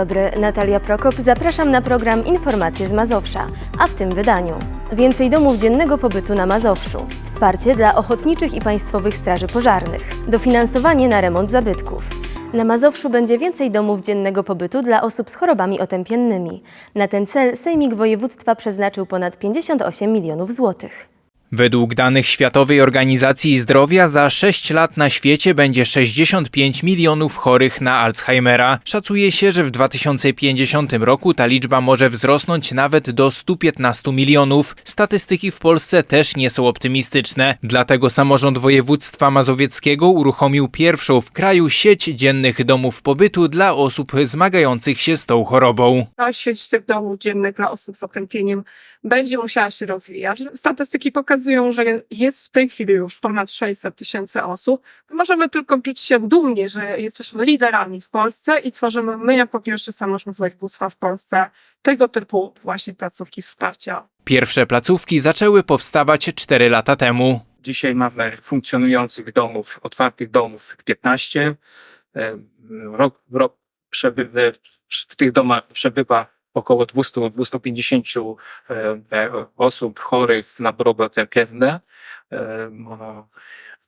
Dobry, Natalia Prokop. Zapraszam na program Informacje z Mazowsza, a w tym wydaniu więcej domów dziennego pobytu na Mazowszu, wsparcie dla ochotniczych i państwowych straży pożarnych, dofinansowanie na remont zabytków. Na Mazowszu będzie więcej domów dziennego pobytu dla osób z chorobami otępiennymi. Na ten cel Sejmik Województwa przeznaczył ponad 58 milionów złotych. Według danych Światowej Organizacji Zdrowia za 6 lat na świecie będzie 65 milionów chorych na Alzheimera. Szacuje się, że w 2050 roku ta liczba może wzrosnąć nawet do 115 milionów. Statystyki w Polsce też nie są optymistyczne. Dlatego samorząd województwa mazowieckiego uruchomił pierwszą w kraju sieć dziennych domów pobytu dla osób zmagających się z tą chorobą. ta sieć tych domów dziennych dla osób z otępieniem będzie musiała się rozwijać. Statystyki pokazują, że jest w tej chwili już ponad 600 tysięcy osób. Możemy tylko czuć się dumnie, że jesteśmy liderami w Polsce i tworzymy my jako pierwszy samorząd województwa w Polsce tego typu właśnie placówki wsparcia. Pierwsze placówki zaczęły powstawać 4 lata temu. Dzisiaj mamy funkcjonujących domów, otwartych domów 15. E, Rok w rok przebywa, w tych domach przebywa około 200-250 e, osób chorych na choroby otępienne.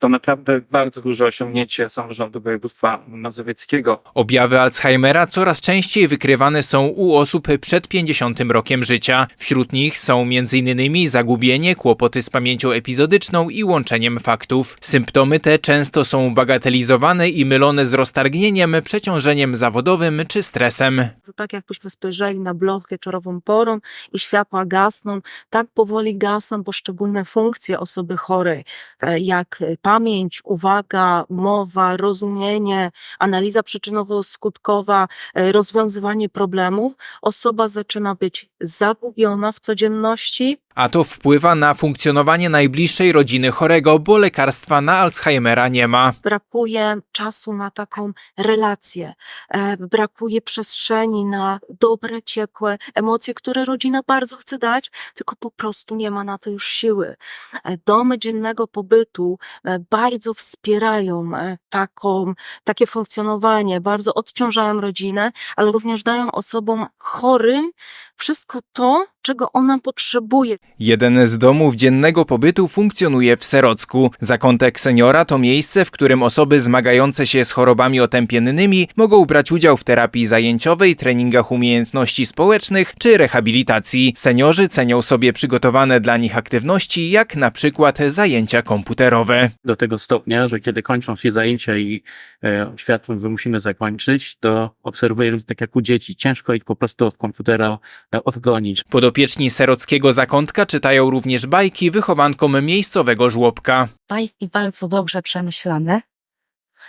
To naprawdę bardzo duże osiągnięcie samorządu województwa mazowieckiego. Objawy Alzheimera coraz częściej wykrywane są u osób przed 50 rokiem życia. Wśród nich są m.in. zagubienie, kłopoty z pamięcią epizodyczną i łączeniem faktów. Symptomy te często są bagatelizowane i mylone z roztargnieniem, przeciążeniem zawodowym czy stresem. To tak jakbyśmy spojrzeli na blok wieczorową porą i światła gasną, tak powoli gasną poszczególne funkcje osoby chorej, e, jak e, pamięć, uwaga, mowa, rozumienie, analiza przyczynowo-skutkowa, e, rozwiązywanie problemów. Osoba zaczyna być zagubiona w codzienności, A to wpływa na funkcjonowanie najbliższej rodziny chorego, bo lekarstwa na Alzheimera nie ma. brakuje czasu na taką relację, e, brakuje przestrzeni na dobre, ciepłe emocje, które rodzina bardzo chce dać, tylko po prostu nie ma na to już siły. E, Domy dziennego pobytu e, bardzo wspierają taką, takie funkcjonowanie, bardzo odciążają rodzinę, ale również dają osobom chorym wszystko to, czego ona potrzebuje. Jeden z domów dziennego pobytu funkcjonuje w Serocku. Zakątek seniora to miejsce, w którym osoby zmagające się z chorobami otępiennymi mogą brać udział w terapii zajęciowej, treningach umiejętności społecznych czy rehabilitacji. Seniorzy cenią sobie przygotowane dla nich aktywności, jak na przykład zajęcia komputerowe. Do tego stopnia, że kiedy kończą się zajęcia i e, światłem, że musimy zakończyć, to obserwuję, że tak jak u dzieci, ciężko ich po prostu od komputera e, odgonić. Podopieczni serockiego zakątka czytają również bajki wychowankom miejscowego żłobka. bajki bardzo dobrze przemyślane,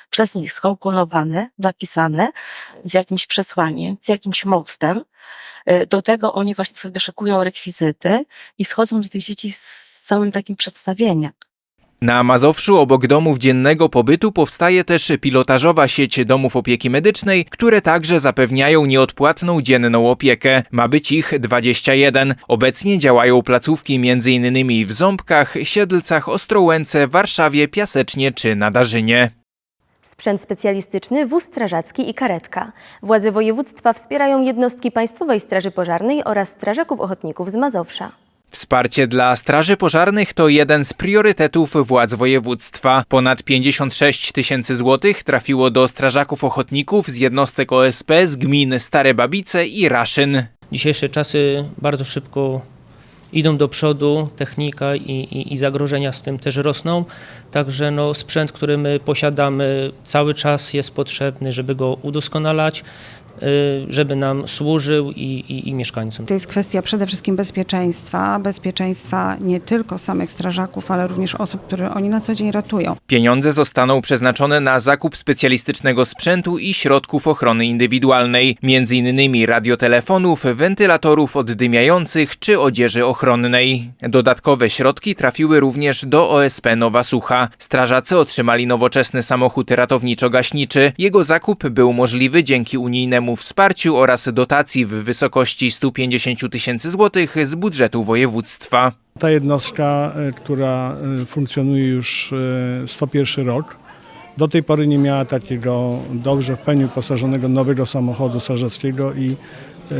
przez nich skalkulowane, napisane z jakimś przesłaniem, z jakimś mottem. Y, Do tego oni właśnie sobie szykują rekwizyty i schodzą do tych dzieci z całym takim przedstawieniem. Na Mazowszu obok domów dziennego pobytu powstaje też pilotażowa sieć domów opieki medycznej, które także zapewniają nieodpłatną dzienną opiekę. Ma być ich 21. Obecnie działają placówki m.in. w Ząbkach, Siedlcach, Ostrołęce, Warszawie, Piasecznie czy Nadarzynie. Sprzęt specjalistyczny, wóz strażacki i karetka. Władze województwa wspierają jednostki Państwowej Straży Pożarnej oraz strażaków ochotników z Mazowsza. Wsparcie dla straży pożarnych to jeden z priorytetów władz województwa. Ponad 56 tysięcy złotych trafiło do strażaków ochotników z jednostek OSP z gmin Stare Babice i Raszyn. Dzisiejsze czasy bardzo szybko idą do przodu, technika i, i, i zagrożenia z tym też rosną. Także no, sprzęt, który my posiadamy, cały czas jest potrzebny, żeby go udoskonalać, żeby nam służył i, i, i mieszkańcom. To jest kwestia przede wszystkim bezpieczeństwa, bezpieczeństwa nie tylko samych strażaków, ale również osób, które oni na co dzień ratują. Pieniądze zostaną przeznaczone na zakup specjalistycznego sprzętu i środków ochrony indywidualnej, m.in. radiotelefonów, wentylatorów oddymiających czy odzieży ochronnej. Dodatkowe środki trafiły również do OSP Nowa Sucha. Strażacy otrzymali nowoczesny samochód ratowniczo-gaśniczy. Jego zakup był możliwy dzięki unijnemu wsparciu oraz dotacji w wysokości 150 tysięcy złotych z budżetu województwa. Ta jednostka, e, która e, funkcjonuje już e, 101 rok, do tej pory nie miała takiego dobrze w pełni wyposażonego nowego samochodu strażackiego i e,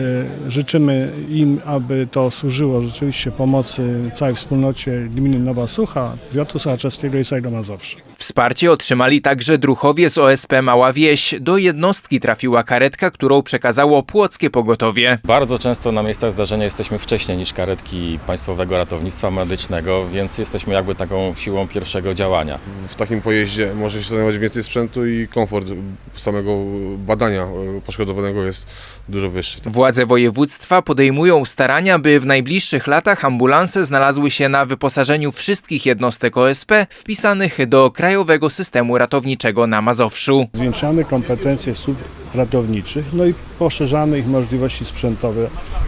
życzymy im, aby to służyło rzeczywiście pomocy całej wspólnocie gminy Nowa Sucha, powiatu sochaczeskiego i całego Mazowsza. Wsparcie otrzymali także druchowie z OSP Mała Wieś. Do jednostki trafiła karetka, którą przekazało płockie pogotowie. Bardzo często na miejscach zdarzenia jesteśmy wcześniej niż karetki Państwowego Ratownictwa Medycznego, więc jesteśmy jakby taką siłą pierwszego działania. W takim pojeździe może się znajdować więcej sprzętu i komfort samego badania poszkodowanego jest dużo wyższy. Władze województwa podejmują starania, by w najbliższych latach ambulanse znalazły się na wyposażeniu wszystkich jednostek OSP wpisanych do Krajowego Systemu Ratowniczego na Mazowszu. Zwiększamy kompetencje służb ratowniczych, no i poszerzamy ich możliwości sprzętowe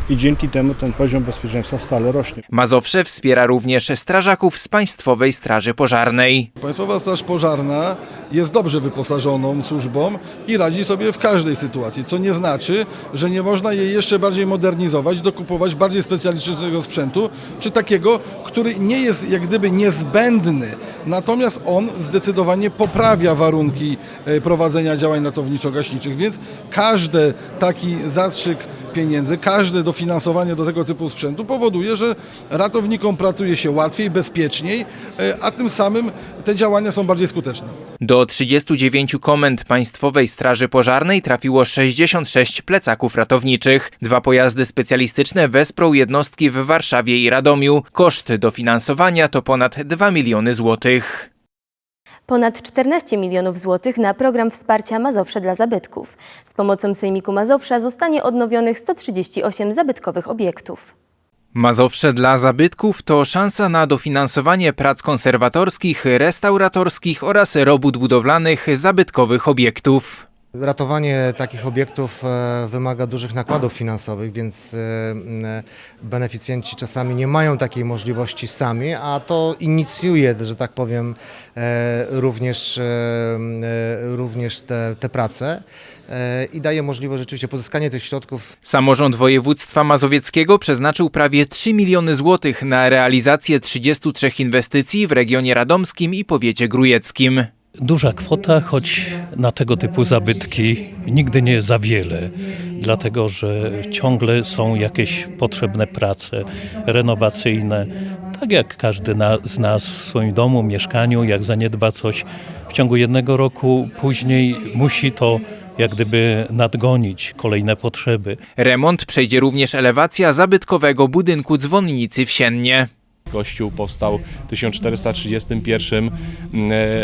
i dzięki temu ten poziom bezpieczeństwa stale rośnie. Mazowsze wspiera również strażaków z Państwowej Straży Pożarnej. Państwowa Straż Pożarna jest dobrze wyposażoną służbą i radzi sobie w każdej sytuacji, co nie znaczy, że nie można jej jeszcze bardziej modernizować, dokupować bardziej specjalistycznego sprzętu, czy takiego, który nie jest jak gdyby niezbędny, natomiast on zdecydowanie poprawia warunki e, prowadzenia działań ratowniczo-gaśniczych, więc każdy taki zastrzyk pieniędzy, każde dofinansowanie do tego typu sprzętu powoduje, że ratownikom pracuje się łatwiej, bezpieczniej, e, a tym samym te działania są bardziej skuteczne. Do 39 komend Państwowej Straży Pożarnej trafiło 66 plecaków ratowniczych. Dwa pojazdy specjalistyczne wesprą jednostki w Warszawie i Radomiu. Koszt dofinansowania to ponad 2 miliony złotych. Ponad 14 milionów złotych na program wsparcia Mazowsze dla zabytków. Z pomocą Sejmiku Mazowsza zostanie odnowionych 138 zabytkowych obiektów. Mazowsze dla zabytków to szansa na dofinansowanie prac konserwatorskich, restauratorskich oraz robót budowlanych zabytkowych obiektów. Ratowanie takich obiektów e, wymaga dużych nakładów finansowych, więc e, beneficjenci czasami nie mają takiej możliwości sami, a to inicjuje, że tak powiem, e, również, również te, te prace i daje możliwość rzeczywiście pozyskania tych środków Samorząd województwa mazowieckiego przeznaczył prawie 3 miliony złotych na realizację 33 inwestycji w regionie radomskim i powiecie grujeckim. Duża kwota, choć na tego typu zabytki nigdy nie jest za wiele, dlatego że ciągle są jakieś potrzebne prace renowacyjne. Tak jak każdy na, z nas w swoim domu, mieszkaniu, jak zaniedba coś w ciągu jednego roku, później musi to jak gdyby nadgonić kolejne potrzeby. Remont przejdzie również elewacja zabytkowego budynku dzwonnicy w Siennie. Kościół powstał w 1431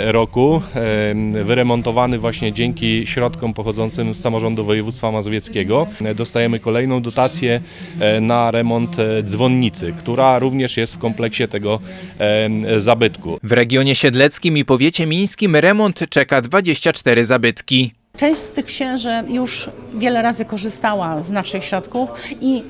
roku, e, wyremontowany właśnie dzięki środkom pochodzącym z samorządu województwa mazowieckiego. Dostajemy kolejną dotację e, na remont e, dzwonnicy, która również jest w kompleksie tego e, zabytku. W regionie siedleckim i powiecie mińskim remont czeka 24 zabytki. Część z tych księży już wiele razy korzystała z naszych środków i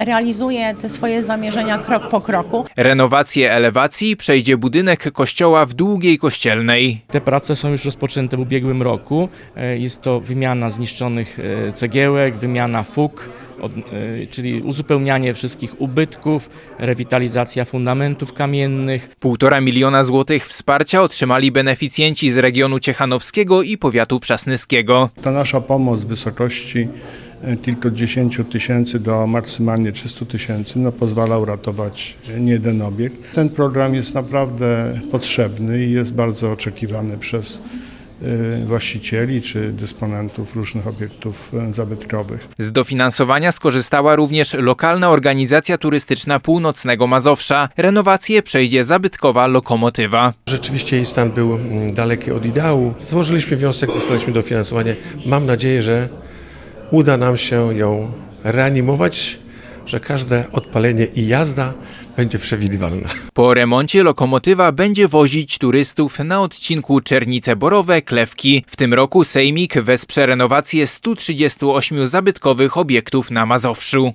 realizuje te swoje zamierzenia krok po kroku. Renowację elewacji przejdzie budynek kościoła w Długiej Kościelnej. Te prace są już rozpoczęte w ubiegłym roku. E, Jest to wymiana zniszczonych e, cegiełek, wymiana fug, od, e, czyli uzupełnianie wszystkich ubytków, rewitalizacja fundamentów kamiennych. Półtora miliona złotych wsparcia otrzymali beneficjenci z regionu ciechanowskiego i powiatu przasnyskiego. Ta nasza pomoc w wysokości e, kilkudziesięciu tysięcy do maksymalnie 300 tysięcy no, pozwala uratować nie jeden obiekt. Ten program jest naprawdę potrzebny i jest bardzo oczekiwany przez e, właścicieli czy dysponentów różnych obiektów e, zabytkowych. Z dofinansowania skorzystała również lokalna organizacja turystyczna Północnego Mazowsza. Renowację przejdzie zabytkowa lokomotywa. Rzeczywiście jej stan był mm, daleki od ideału. Złożyliśmy wniosek, dostaliśmy dofinansowanie. Mam nadzieję, że uda nam się ją reanimować, że każde odpalenie i jazda będzie przewidywalna. Po remoncie lokomotywa będzie wozić turystów na odcinku Czernice-Borowe-Klewki. W tym roku Sejmik wesprze renowację 138 zabytkowych obiektów na Mazowszu.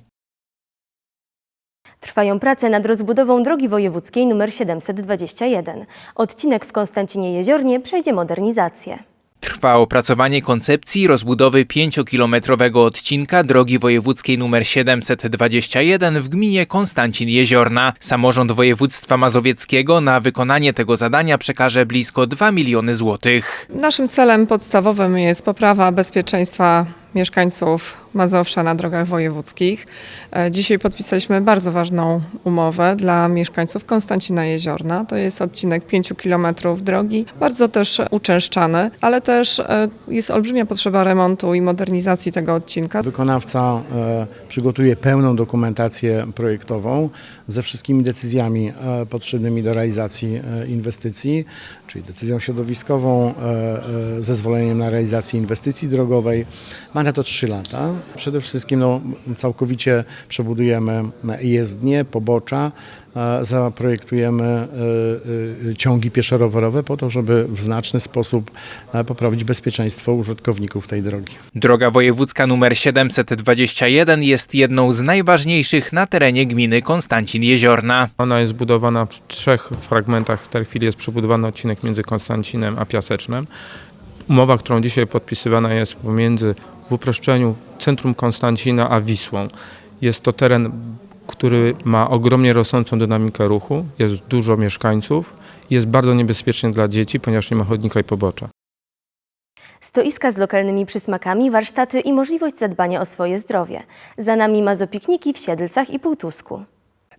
Trwają prace nad rozbudową drogi wojewódzkiej nr 721. Odcinek w Konstancinie Jeziornie przejdzie modernizację. Trwa opracowanie koncepcji rozbudowy 5-kilometrowego odcinka drogi wojewódzkiej nr 721 w gminie Konstancin Jeziorna. Samorząd województwa mazowieckiego na wykonanie tego zadania przekaże blisko 2 miliony złotych. Naszym celem podstawowym jest poprawa bezpieczeństwa mieszkańców Mazowsza na drogach wojewódzkich. E, Dzisiaj podpisaliśmy bardzo ważną umowę dla mieszkańców Konstancina Jeziorna. To jest odcinek 5 km drogi, bardzo też uczęszczany, ale też e, jest olbrzymia potrzeba remontu i modernizacji tego odcinka. Wykonawca e, przygotuje pełną dokumentację projektową ze wszystkimi decyzjami potrzebnymi do realizacji inwestycji, czyli decyzją środowiskową, zezwoleniem na realizację inwestycji drogowej. Ma na to 3 lata. Przede wszystkim no, całkowicie przebudujemy jezdnie, pobocza, zaprojektujemy e, e, ciągi pieszo-rowerowe po to, żeby w znaczny sposób e, poprawić bezpieczeństwo użytkowników tej drogi. Droga wojewódzka nr 721 jest jedną z najważniejszych na terenie gminy Konstancin Jeziorna. Ona jest budowana w trzech fragmentach. W tej chwili jest przebudowany odcinek między Konstancinem a Piasecznem. Umowa, którą dzisiaj podpisywana jest pomiędzy w uproszczeniu centrum Konstancina a Wisłą. Jest to teren, który ma ogromnie rosnącą dynamikę ruchu, jest dużo mieszkańców, jest bardzo niebezpieczny dla dzieci, ponieważ nie ma chodnika i pobocza. Stoiska z lokalnymi przysmakami, warsztaty i możliwość zadbania o swoje zdrowie. Za nami mazopikniki w Siedlcach i Półtusku.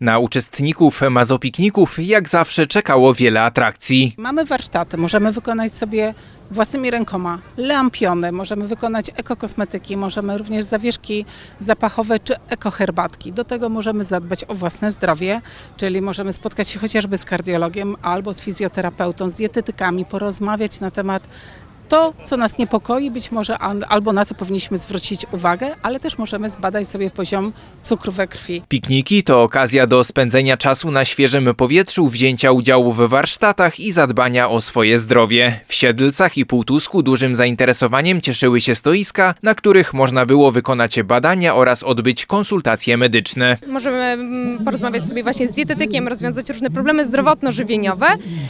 Na uczestników mazopikników jak zawsze czekało wiele atrakcji. Mamy warsztaty, możemy wykonać sobie własnymi rękoma lampiony, możemy wykonać ekokosmetyki, możemy również zawieszki zapachowe czy ekoherbatki. Do tego możemy zadbać o własne zdrowie, czyli możemy spotkać się chociażby z kardiologiem albo z fizjoterapeutą, z dietetykami, porozmawiać na temat to, co nas niepokoi, być może al- albo na co powinniśmy zwrócić uwagę, ale też możemy zbadać sobie poziom cukru we krwi. Pikniki to okazja do spędzenia czasu na świeżym powietrzu, wzięcia udziału w warsztatach i zadbania o swoje zdrowie. W Siedlcach i Półtusku dużym zainteresowaniem cieszyły się stoiska, na których można było wykonać badania oraz odbyć konsultacje medyczne. Możemy mm, porozmawiać sobie właśnie z dietetykiem, rozwiązać różne problemy zdrowotno-żywieniowe.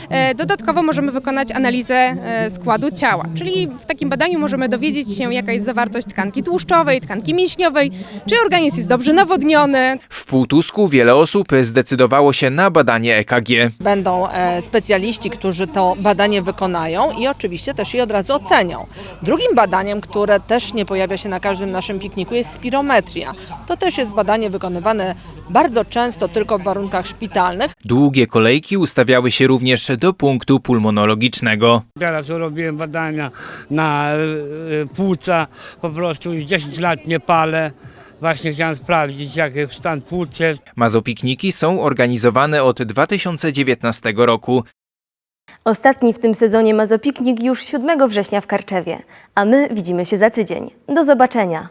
E, Dodatkowo możemy wykonać analizę e, składu ciała, czyli w takim badaniu możemy dowiedzieć się, jaka jest zawartość tkanki tłuszczowej, tkanki mięśniowej, czy organizm jest dobrze nawodniony. W Półtusku wiele osób zdecydowało się na badanie EKG. Będą e, specjaliści, którzy to badanie wykonają i oczywiście też je od razu ocenią. Drugim badaniem, które też nie pojawia się na każdym naszym pikniku jest spirometria. To też jest badanie wykonywane bardzo często tylko w warunkach szpitalnych. Długie kolejki ustawiały się również do punktu pulmonologicznego. Teraz robiłem na e, płuca, po prostu już 10 lat nie palę. Właśnie chciałem sprawdzić, jaki stan płuc jest. Mazopikniki są organizowane od 2019 roku. Ostatni w tym sezonie mazopiknik już 7 września w Karczewie, a my widzimy się za tydzień. Do zobaczenia!